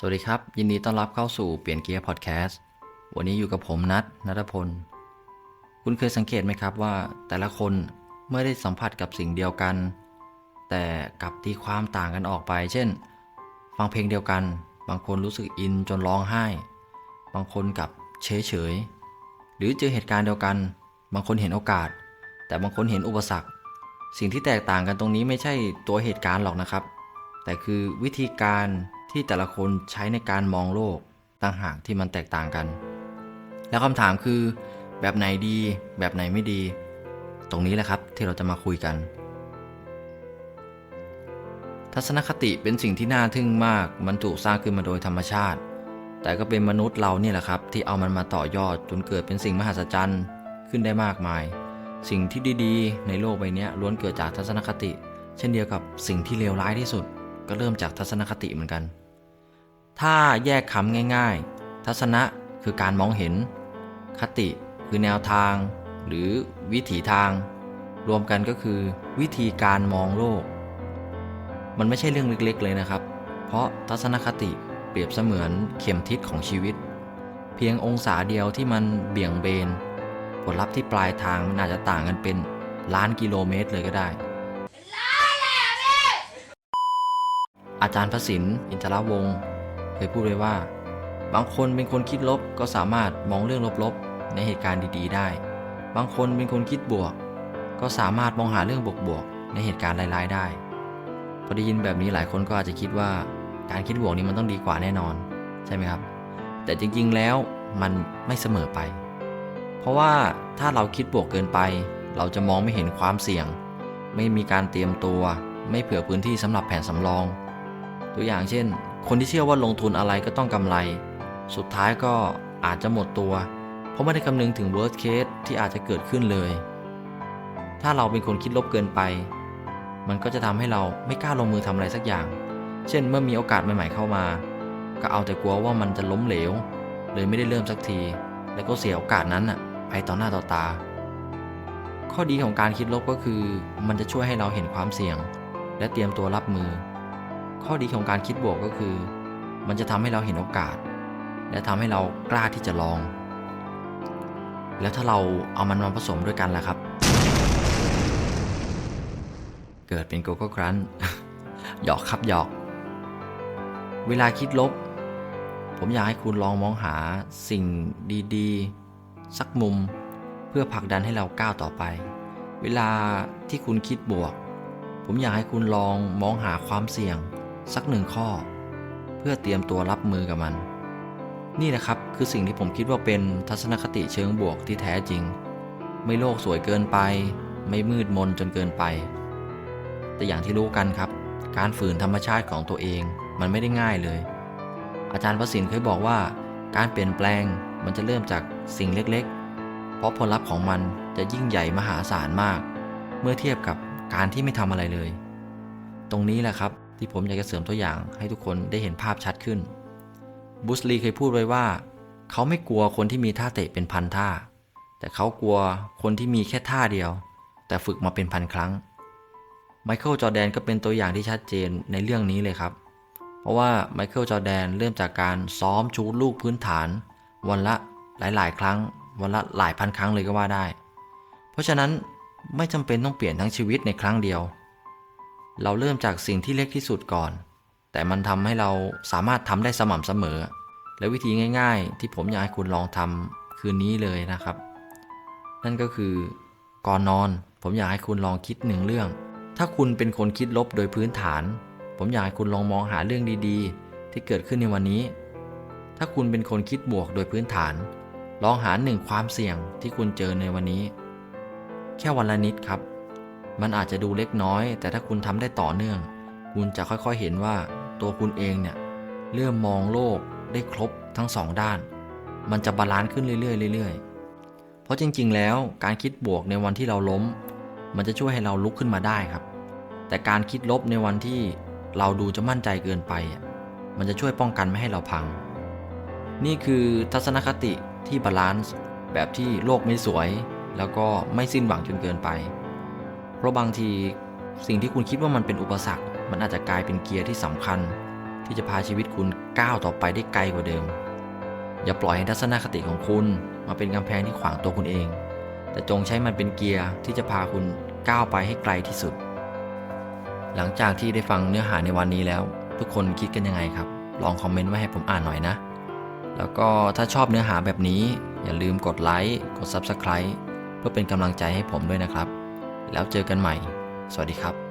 สวัสดีครับ ยินดีต้อนรับเข้าสู่เปลี่ยนเกียร์พอดแคสต์วันนี้อยู่กับผมนัทนัทพล คุณเคยสังเกตไหมครับว่า แต่ละคนเมื่อได้สัมผัสกับสิ่งเดียวกัน แต่กลับตีความต่างกันออกไป เช่น ฟังเพลงเดียวกัน บางคนรู้สึกอินจนร้องไห้ บางคนกับเฉยเฉยหรือเจอเหตุการณ์เดียวกัน บางคนเห็นโอกาส แต่บางคนเห็นอุปสรรค สิ่งที่แตกต่างกันตรงนี้ไม่ใช่ตัวเหตุการณ์หรอกนะครับ แต่คือวิธีการ ที่แต่ละคนใช้ในการมองโลกต่างหากที่มันแตกต่างกัน แล้วคำถามคือ แบบไหนดี แบบไหนไม่ดี ตรงนี้แหละครับที่เราจะมาคุยกัน ทัศนคติเป็นสิ่งที่น่าทึ่งมาก มันถูกสร้างขึ้นมาโดยธรรมชาติ แต่ก็เป็นมนุษย์เราเนี่ยแหละครับ ที่เอามันมาต่อยอดจนเกิดเป็นสิ่งมหัศจรรย์ขึ้นได้มากมาย สิ่งที่ดีๆ ในโลกใบนี้ล้วนเกิดจากทัศนคติ เช่นเดียวกับสิ่งที่เลวร้ายที่สุด ก็เริ่มจากทัศนคติเหมือนกัน ถ้าแยกคำง่าย ๆ ทัศนะคือการมองเห็น คติคือแนวทาง หรือวิถีทาง รวมกันก็คือวิธีการมองโลก มันไม่ใช่เรื่องเล็กๆ เลยนะครับ เพราะทัศนคติเปรียบเสมือนเข็มทิศของชีวิต เพียงองศาเดียวที่มันเบี่ยงเบน ผลลัพธ์ที่ปลายทางมันอาจจะต่างกันเป็นล้านกิโลเมตรเลยก็ได้ อาจารย์พระศิลป์อินทรวงศ์เคยพูดไว้ว่า บางคนเป็นคนคิดลบก็สามารถมองเรื่องลบๆ ในเหตุการณ์ดีๆ ได้ บางคนเป็นคนคิดบวก ก็สามารถมองหาเรื่องบวกๆ ในเหตุการณ์ร้ายๆ ได้ พอได้ยินแบบนี้หลายคนก็อาจจะคิดว่าการคิดบวกนี้มันต้องดีกว่าแน่นอน ใช่ไหมครับ แต่จริงๆแล้วมันไม่เสมอไป เพราะว่าถ้าเราคิดบวกเกินไป เราจะมองไม่เห็นความเสี่ยง ไม่มีการเตรียมตัว ไม่เผื่อพื้นที่สำหรับแผนสำรอง ตัวอย่างเช่น คนที่เชื่อว่าลงทุนอะไรก็ต้องกำไร สุดท้ายก็อาจจะหมดตัว เพราะไม่ได้คำนึงถึง worst case ที่อาจจะเกิดขึ้นเลย ถ้าเราเป็นคนคิดลบเกินไป มันก็จะทำให้เราไม่กล้าลงมือทำอะไรสักอย่าง เช่น เมื่อมีโอกาสใหม่ ๆเข้ามา ก็เอาแต่กลัวว่ามันจะล้มเหลว เลยไม่ได้เริ่มสักที แล้วก็เสียโอกาสนั้นน่ะไปต่อหน้าต่อตา ข้อดีของการคิดลบก็คือ มันจะช่วยให้เราเห็นความเสี่ยง และเตรียมตัวรับมือ ข้อดีของการคิดบวกก็คือ มันจะทำให้เราเห็นโอกาส และทำให้เรากล้าที่จะลอง แล้วถ้าเราเอามันมาผสมด้วยกันล่ะครับ เกิดเป็นโกโก้ครันหยอกครับหยอก เวลาคิดลบ ผมอยากให้คุณลองมองหาสิ่งดีๆ สักมุม เพื่อผลักดันให้เราก้าวต่อไป เวลาที่คุณคิดบวก ผมอยากให้คุณลองมองหาความเสี่ยง สักหนึ่งข้อ เพื่อเตรียมตัวรับมือกับมัน นี่นะครับคือสิ่งที่ผมคิดว่าเป็นทัศนคติเชิงบวกที่แท้จริง ไม่โลกสวยเกินไป ไม่มืดมนจนเกินไป แต่อย่างที่รู้กันครับ การฝืนธรรมชาติของตัวเองมันไม่ได้ง่ายเลย อาจารย์ประสินเคยบอกว่า การเปลี่ยนแปลงมันจะเริ่มจากสิ่งเล็กๆ เพราะผลลัพธ์ของมันจะยิ่งใหญ่มหาศาลมาก เมื่อเทียบกับการที่ไม่ทำอะไรเลย ตรงนี้แหละครับ ที่ผมอยากจะเสริมตัวอย่างให้ทุกคนได้เห็นภาพชัดขึ้น บุสลีเคยพูดไว้ว่า เขาไม่กลัวคนที่มีท่าเตะเป็นพันท่า แต่เขากลัวคนที่มีแค่ท่าเดียว แต่ฝึกมาเป็นพันครั้ง ไมเคิลจอแดนก็เป็นตัวอย่างที่ชัดเจนในเรื่องนี้เลยครับ เพราะว่าไมเคิลจอแดนเริ่มจากการซ้อมชูลูกพื้นฐาน วันละหลาย ๆ ครั้ง วันละหลายพันครั้งเลยก็ว่าได้ เพราะฉะนั้นไม่จำเป็นต้องเปลี่ยนทั้งชีวิตในครั้งเดียว เราเริ่มจากสิ่งที่เล็กที่สุดก่อน แต่มันทำให้เราสามารถทำได้สม่ำเสมอ และวิธีง่าย ๆ ที่ผมอยากให้คุณลองทำคืนนี้เลยนะครับ นั่นก็คือก่อนนอน ผมอยากให้คุณลองคิดหนึ่งเรื่อง ถ้าคุณเป็นคนคิดลบโดยพื้นฐาน ผมอยากให้คุณลองมองหาเรื่องดีๆ ที่เกิดขึ้นในวันนี้ ถ้าคุณเป็นคนคิดบวกโดยพื้นฐาน ลองหาหนึ่งความเสี่ยงที่คุณเจอในวันนี้ แค่วันละนิดครับ มันอาจจะดูเล็กน้อย แต่ถ้าคุณทำได้ต่อเนื่อง คุณจะค่อยๆเห็นว่าตัวคุณเองเนี่ยเริ่มมองโลกได้ครบทั้งสองด้าน มันจะบาลานซ์ขึ้นเรื่อยๆเรื่อยๆ เพราะจริง ๆ แล้วการคิดบวกในวันที่เราล้ม มันจะช่วยให้เราลุกขึ้นมาได้ครับ แต่การคิดลบในวันที่เราดูจะมั่นใจเกินไป มันจะช่วยป้องกันไม่ให้เราพัง นี่คือทัศนคติที่บาลานซ์แบบที่โลกไม่สวย แล้วก็ไม่สิ้นหวังจนเกินไป เพราะบางทีสิ่งที่คุณคิดว่ามันเป็นอุปสรรค มันอาจจะกลายเป็นเกียร์ที่สำคัญ ที่จะพาชีวิตคุณก้าวต่อไปได้ไกลกว่าเดิม อย่าปล่อยให้ทัศนคติของคุณมาเป็นกำแพงที่ขวางตัวคุณเอง แต่จงใช้มันเป็นเกียร์ที่จะพาคุณก้าวไปให้ไกลที่สุด หลังจากที่ได้ฟังเนื้อหาในวันนี้แล้ว ทุกคนคิดกันยังไงครับ ลองคอมเมนต์ไว้ให้ผมอ่านหน่อยนะ แล้วก็ถ้าชอบเนื้อหาแบบนี้ อย่าลืมกดไลค์กด Subscribe เพื่อเป็นกำลังใจให้ผมด้วยนะครับ แล้วเจอกันใหม่ สวัสดีครับ